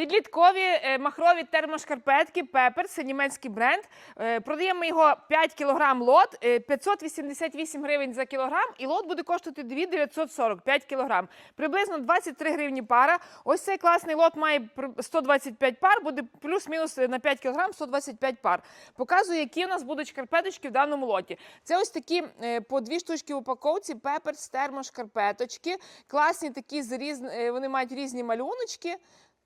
Підліткові е, махрові термошкарпетки Пепер, це німецький бренд. Е, Продаємо його 5 кг лот, е, 588 гривень за кілограм, і лот буде коштувати 2940, 5 кг. Приблизно 23 гривні пара. Ось цей класний лот має при- 125 пар, буде плюс-мінус на 5 кг 125 пар. Показую, які у нас будуть шкарпеточки в даному лоті. Це ось такі е, по дві штучки в упаковці, Пеперс термошкарпеточки. Класні такі, з різ... е, вони мають різні малюночки.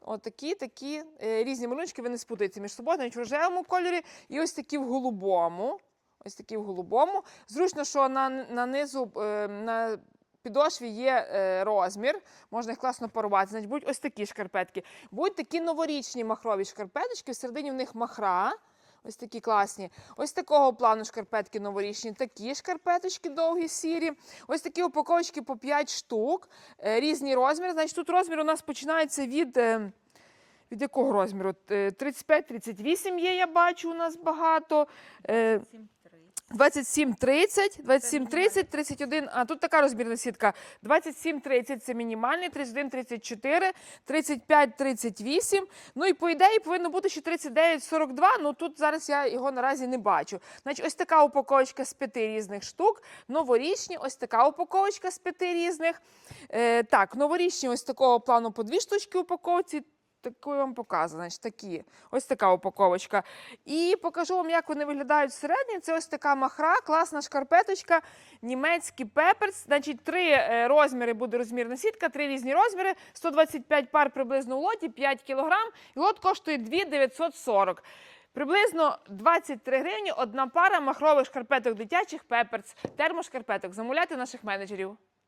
Отакі, такі е, різні малюночки, вони спутаються між собою, навіть в рожевому кольорі, і ось такі в голубому. Ось такі в голубому. Зручно, що на, на низу е, на підошві є е, розмір, можна їх класно порвати. Значить, будь ось такі шкарпетки. Будь такі новорічні махрові шкарпеточки, всередині в них махра. Ось такі класні. Ось такого плану шкарпетки новорічні. Такі шкарпеточки довгі, сірі. Ось такі упаковочки по 5 штук. Е, різні розміри. Значить, тут розмір у нас починається від. Е, від якого розміру? Е, 35-38 є, я бачу, у нас багато. 37. 27.30, 27.30, 31, а тут така розбірна сітка. 27.30 це мінімальний, 35, 38. ну і по ідеї повинно бути ще 39.42, ну тут зараз я його наразі не бачу. Значить, ось така упаковочка з п'яти різних штук, новорічні, ось така упаковочка з п'яти різних. Е, так, новорічні ось такого плану по дві штучки упаковці, Таку я вам показую, значить, такі. Ось така упаковочка. І покажу вам, як вони виглядають всередині. Це ось така махра, класна шкарпеточка, німецький пеперс. Значить, три е, розміри буде розмірна сітка, три різні розміри, 125 пар приблизно в лоті, 5 кілограм. І лот коштує 2 940. Приблизно 23 гривні одна пара махрових шкарпеток дитячих пеперс, термошкарпеток. Замовляйте наших менеджерів.